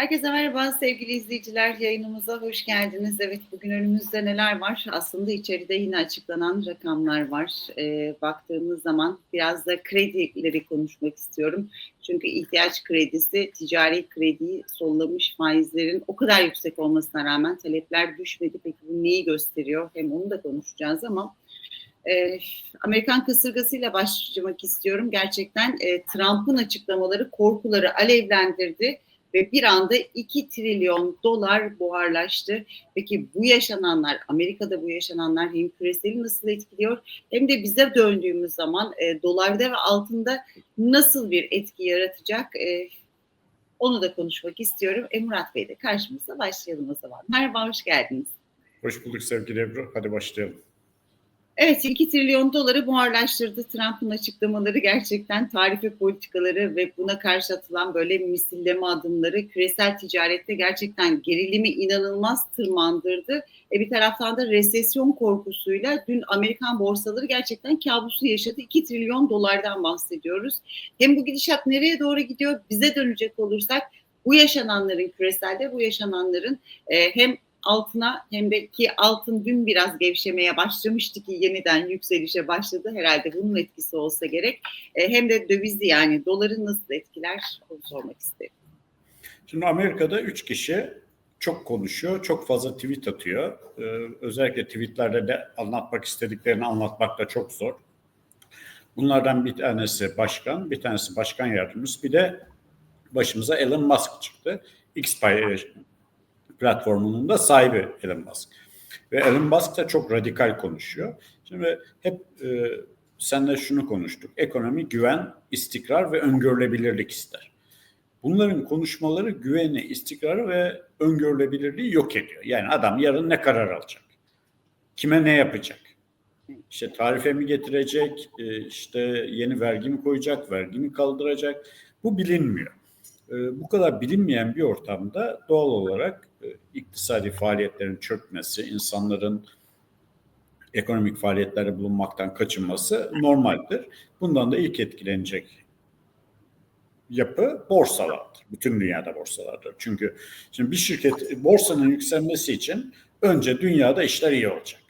Herkese merhaba sevgili izleyiciler. Yayınımıza hoş geldiniz. Evet bugün önümüzde neler var? Aslında içeride yine açıklanan rakamlar var. Ee, baktığımız zaman biraz da kredileri konuşmak istiyorum. Çünkü ihtiyaç kredisi ticari krediyi sollamış faizlerin o kadar yüksek olmasına rağmen talepler düşmedi. Peki bu neyi gösteriyor? Hem onu da konuşacağız ama e, Amerikan kasırgasıyla başlamak istiyorum. Gerçekten e, Trump'ın açıklamaları korkuları alevlendirdi ve bir anda 2 trilyon dolar buharlaştı. Peki bu yaşananlar, Amerika'da bu yaşananlar hem küreseli nasıl etkiliyor hem de bize döndüğümüz zaman e, dolarda ve altında nasıl bir etki yaratacak e, onu da konuşmak istiyorum. E, Murat Bey de karşımızda başlayalım o zaman. Merhaba, hoş geldiniz. Hoş bulduk sevgili Ebru. Hadi başlayalım. Evet 2 trilyon doları buharlaştırdı Trump'ın açıklamaları gerçekten tarife politikaları ve buna karşı atılan böyle misilleme adımları küresel ticarette gerçekten gerilimi inanılmaz tırmandırdı. E bir taraftan da resesyon korkusuyla dün Amerikan borsaları gerçekten kabusu yaşadı. 2 trilyon dolardan bahsediyoruz. Hem bu gidişat nereye doğru gidiyor bize dönecek olursak bu yaşananların küreselde bu yaşananların e, hem altına hem de ki altın dün biraz gevşemeye başlamıştı ki yeniden yükselişe başladı. Herhalde bunun etkisi olsa gerek. E, hem de dövizli yani doları nasıl etkiler onu sormak isterim. Şimdi Amerika'da üç kişi çok konuşuyor, çok fazla tweet atıyor. Ee, özellikle tweetlerde de anlatmak istediklerini anlatmak da çok zor. Bunlardan bir tanesi başkan, bir tanesi başkan yardımcısı, bir de başımıza Elon Musk çıktı. X platformunun da sahibi Elon Musk. Ve Elon Musk da çok radikal konuşuyor. Şimdi hep e, senle şunu konuştuk. Ekonomi güven, istikrar ve öngörülebilirlik ister. Bunların konuşmaları güveni, istikrarı ve öngörülebilirliği yok ediyor. Yani adam yarın ne karar alacak? Kime ne yapacak? İşte tarife mi getirecek? E, işte yeni vergi mi koyacak? Vergi mi kaldıracak? Bu bilinmiyor. E, bu kadar bilinmeyen bir ortamda doğal olarak iktisadi faaliyetlerin çökmesi, insanların ekonomik faaliyetlerde bulunmaktan kaçınması normaldir. Bundan da ilk etkilenecek yapı borsalardır. Bütün dünyada borsalardır. Çünkü şimdi bir şirket borsanın yükselmesi için önce dünyada işler iyi olacak.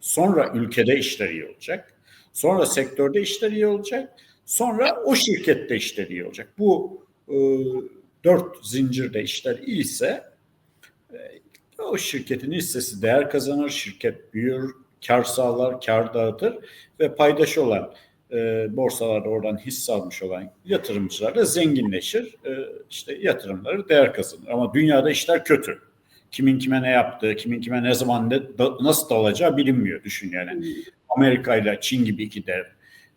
Sonra ülkede işler iyi olacak. Sonra sektörde işler iyi olacak. Sonra o şirkette işler iyi olacak. Bu e, dört zincirde işler iyiyse o şirketin hissesi değer kazanır, şirket büyür, kar sağlar, kar dağıtır ve paydaşı olan e, borsalarda oradan hisse almış olan yatırımcılar da zenginleşir. E, işte yatırımları değer kazanır. Ama dünyada işler kötü. Kimin kime ne yaptığı, kimin kime ne zaman ne, da, nasıl dalacağı bilinmiyor düşün yani. Amerika ile Çin gibi iki dev,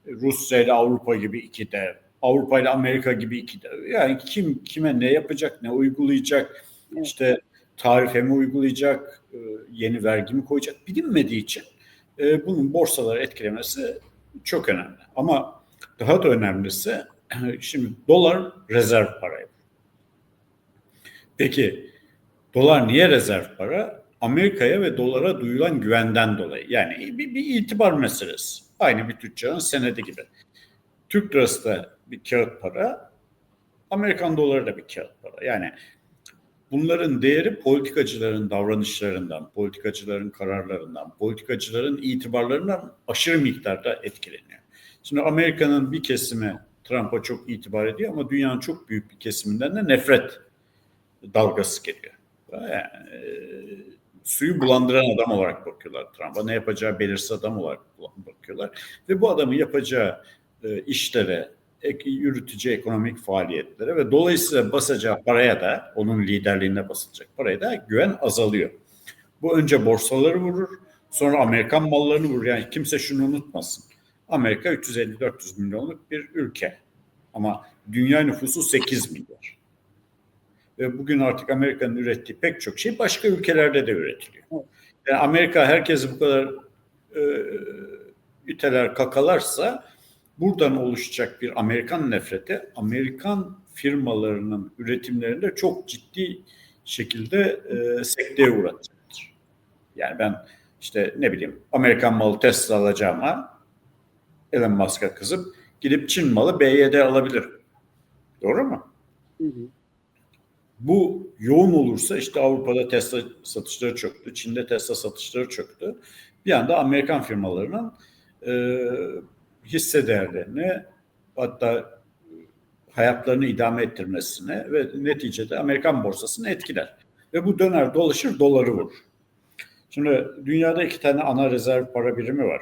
Rusya ile Avrupa gibi iki dev, Avrupa ile Amerika gibi iki dev. Yani kim kime ne yapacak, ne uygulayacak, işte tarife mi uygulayacak, e, yeni vergi mi koyacak bilinmediği için e, bunun borsaları etkilemesi çok önemli. Ama daha da önemlisi şimdi dolar rezerv para. Peki dolar niye rezerv para? Amerika'ya ve dolara duyulan güvenden dolayı. Yani bir, bir itibar meselesi. Aynı bir tüccarın senedi gibi. Türk lirası da bir kağıt para, Amerikan doları da bir kağıt para. Yani bunların değeri politikacıların davranışlarından, politikacıların kararlarından, politikacıların itibarlarından aşırı miktarda etkileniyor. Şimdi Amerika'nın bir kesimi Trump'a çok itibar ediyor ama dünyanın çok büyük bir kesiminden de nefret dalgası geliyor. Yani, e, suyu bulandıran adam olarak bakıyorlar Trump'a. Ne yapacağı belirsiz adam olarak bakıyorlar. Ve bu adamın yapacağı e, işlere, ek, yürüteceği ekonomik faaliyetlere ve dolayısıyla basacağı paraya da onun liderliğinde basılacak paraya da güven azalıyor. Bu önce borsaları vurur, sonra Amerikan mallarını vurur. Yani kimse şunu unutmasın. Amerika 350-400 milyonluk bir ülke. Ama dünya nüfusu 8 milyar. Ve bugün artık Amerika'nın ürettiği pek çok şey başka ülkelerde de üretiliyor. Yani Amerika herkesi bu kadar e, üteler kakalarsa buradan oluşacak bir Amerikan nefreti Amerikan firmalarının üretimlerinde çok ciddi şekilde e, sekteye uğratacaktır. Yani ben işte ne bileyim Amerikan malı Tesla alacağıma Elon Musk'a kızıp gidip Çin malı BYD alabilirim. Doğru mu? Hı hı. Bu yoğun olursa işte Avrupa'da Tesla satışları çöktü, Çin'de Tesla satışları çöktü. Bir anda Amerikan firmalarının e, hisse değerlerini hatta hayatlarını idame ettirmesine ve neticede Amerikan borsasını etkiler. Ve bu döner dolaşır doları vurur. Şimdi dünyada iki tane ana rezerv para birimi var.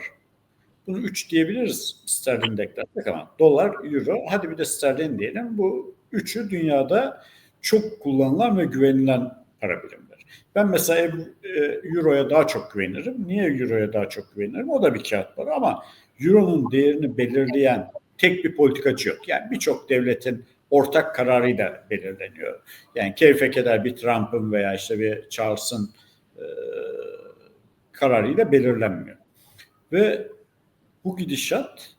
Bunu üç diyebiliriz sterlin deklersek ama dolar, euro, hadi bir de sterlin diyelim. Bu üçü dünyada çok kullanılan ve güvenilen para birimleri. Ben mesela e, euroya daha çok güvenirim. Niye euroya daha çok güvenirim? O da bir kağıt para ama euronun değerini belirleyen tek bir politikacı yok. Yani birçok devletin ortak kararıyla belirleniyor. Yani keyfe keder bir Trump'ın veya işte bir Charles'ın e, kararıyla belirlenmiyor. Ve bu gidişat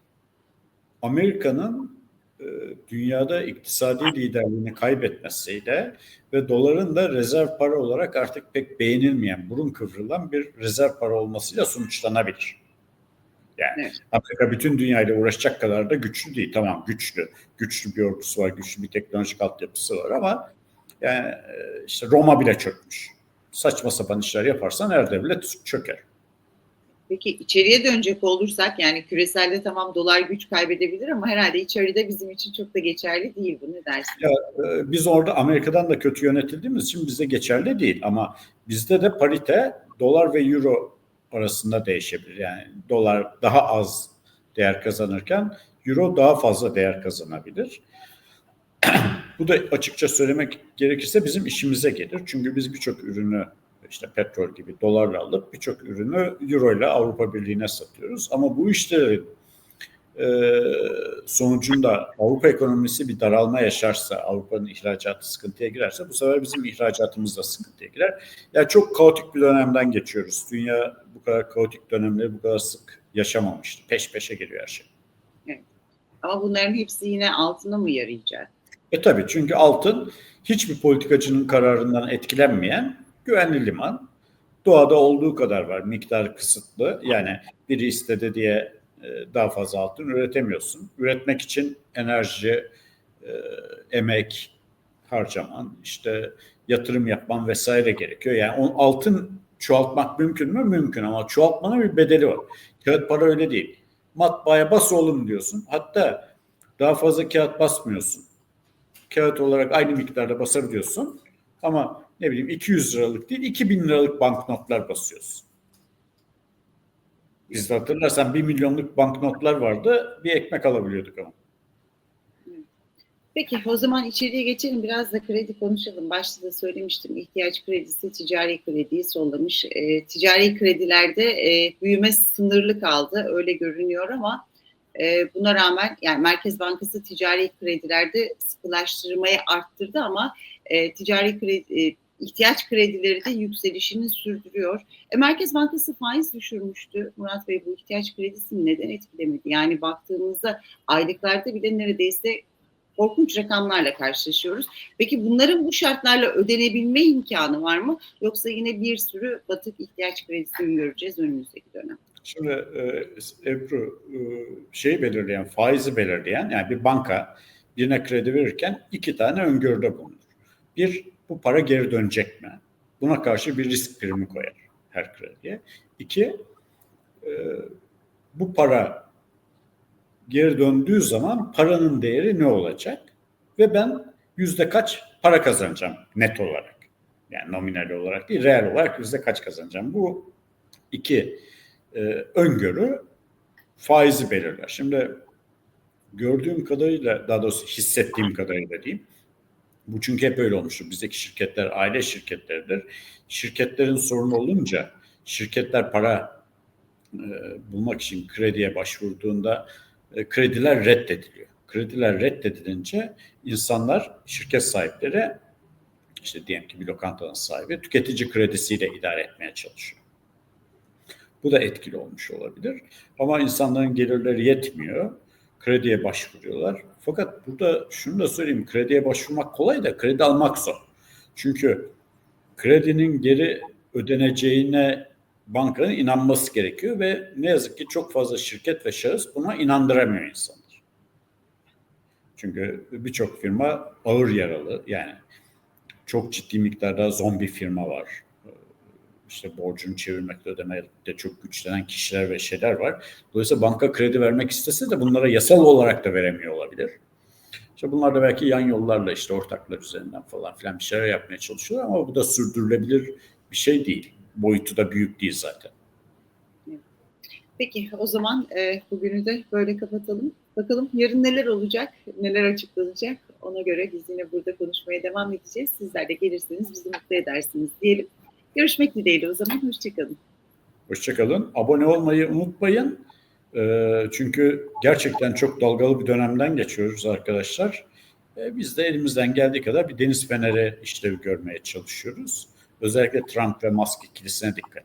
Amerika'nın e, dünyada iktisadi liderliğini kaybetmesiyle ve doların da rezerv para olarak artık pek beğenilmeyen, burun kıvrılan bir rezerv para olmasıyla sonuçlanabilir. Yani Evet. Amerika bütün dünyayla uğraşacak kadar da güçlü değil. Tamam güçlü. Güçlü bir ordusu var, güçlü bir teknolojik altyapısı var ama yani e, işte Roma bile çökmüş. Saçma sapan işler yaparsan her devlet çöker. Peki içeriye dönecek olursak yani küreselde tamam dolar güç kaybedebilir ama herhalde içeride bizim için çok da geçerli değil bu ne dersin? Ya, e, biz orada Amerika'dan da kötü yönetildiğimiz için bize geçerli değil ama bizde de parite dolar ve euro arasında değişebilir. Yani dolar daha az değer kazanırken euro daha fazla değer kazanabilir. Bu da açıkça söylemek gerekirse bizim işimize gelir. Çünkü biz birçok ürünü işte petrol gibi dolarla alıp birçok ürünü euro ile Avrupa Birliği'ne satıyoruz. Ama bu işlerin sonucunda Avrupa ekonomisi bir daralma yaşarsa, Avrupa'nın ihracatı sıkıntıya girerse bu sefer bizim ihracatımız da sıkıntıya girer. Yani çok kaotik bir dönemden geçiyoruz. Dünya bu kadar kaotik dönemleri bu kadar sık yaşamamıştı. Peş peşe geliyor her şey. Ama bunların hepsi yine altına mı yarayacak? E tabii çünkü altın hiçbir politikacının kararından etkilenmeyen güvenli liman. Doğada olduğu kadar var. Miktar kısıtlı. Yani biri istedi diye e, daha fazla altın üretemiyorsun. Üretmek için enerji, e, emek harcaman, işte yatırım yapman vesaire gerekiyor. Yani o altın çoğaltmak mümkün mü? Mümkün ama çoğaltmanın bir bedeli var. Kağıt para öyle değil. Matbaaya bas oğlum diyorsun. Hatta daha fazla kağıt basmıyorsun. Kağıt olarak aynı miktarda basabiliyorsun. Ama ne bileyim 200 liralık değil 2000 liralık banknotlar basıyorsun. Bizde hatırlarsan 1 milyonluk banknotlar vardı. Bir ekmek alabiliyorduk ama. Peki o zaman içeriye geçelim biraz da kredi konuşalım. Başta da söylemiştim ihtiyaç kredisi ticari krediyi sollamış. E, ticari kredilerde e, büyüme sınırlı kaldı öyle görünüyor ama e, buna rağmen yani Merkez Bankası ticari kredilerde sıkılaştırmayı arttırdı ama e, ticari kredi e, ihtiyaç kredileri de yükselişini sürdürüyor. E, Merkez Bankası faiz düşürmüştü. Murat Bey bu ihtiyaç kredisini neden etkilemedi? Yani baktığımızda aylıklarda bile neredeyse korkunç rakamlarla karşılaşıyoruz. Peki bunların bu şartlarla ödenebilme imkanı var mı? Yoksa yine bir sürü batık ihtiyaç kredisi mi göreceğiz önümüzdeki dönem? Şimdi e, Ebru e, şeyi belirleyen, faizi belirleyen yani bir banka birine kredi verirken iki tane öngörüde bulunur. Bir, bu para geri dönecek mi? Buna karşı bir risk primi koyar her krediye. İki, e, bu para geri döndüğü zaman paranın değeri ne olacak? Ve ben yüzde kaç para kazanacağım net olarak? Yani nominal olarak değil, reel olarak yüzde kaç kazanacağım? Bu iki e, öngörü faizi belirler. Şimdi gördüğüm kadarıyla, daha doğrusu hissettiğim kadarıyla diyeyim. Bu çünkü hep öyle olmuştur. Bizdeki şirketler aile şirketleridir. Şirketlerin sorunu olunca şirketler para e, bulmak için krediye başvurduğunda e, krediler reddediliyor. Krediler reddedilince insanlar, şirket sahipleri işte diyelim ki bir lokantanın sahibi tüketici kredisiyle idare etmeye çalışıyor. Bu da etkili olmuş olabilir. Ama insanların gelirleri yetmiyor. Krediye başvuruyorlar. Fakat burada şunu da söyleyeyim. Krediye başvurmak kolay da kredi almak zor. Çünkü kredinin geri ödeneceğine bankanın inanması gerekiyor ve ne yazık ki çok fazla şirket ve şahıs buna inandıramıyor insanlar. Çünkü birçok firma ağır yaralı yani çok ciddi miktarda zombi firma var. İşte borcunu çevirmekte ödemekte çok güçlenen kişiler ve şeyler var. Dolayısıyla banka kredi vermek istese de bunlara yasal olarak da veremiyor olabilir. İşte bunlar da belki yan yollarla işte ortaklar üzerinden falan filan bir şeyler yapmaya çalışıyorlar ama bu da sürdürülebilir bir şey değil. Boyutu da büyük değil zaten. Peki o zaman e, bugünü de böyle kapatalım. Bakalım yarın neler olacak, neler açıklanacak. Ona göre biz yine burada konuşmaya devam edeceğiz. Sizler de gelirseniz bizi mutlu edersiniz diyelim. Görüşmek dileğiyle o zaman. Hoşçakalın. Hoşçakalın. Abone olmayı unutmayın. Ee, çünkü gerçekten çok dalgalı bir dönemden geçiyoruz arkadaşlar. Ee, biz de elimizden geldiği kadar bir deniz feneri işlevi görmeye çalışıyoruz. Özellikle Trump ve Musk ikilisine dikkat.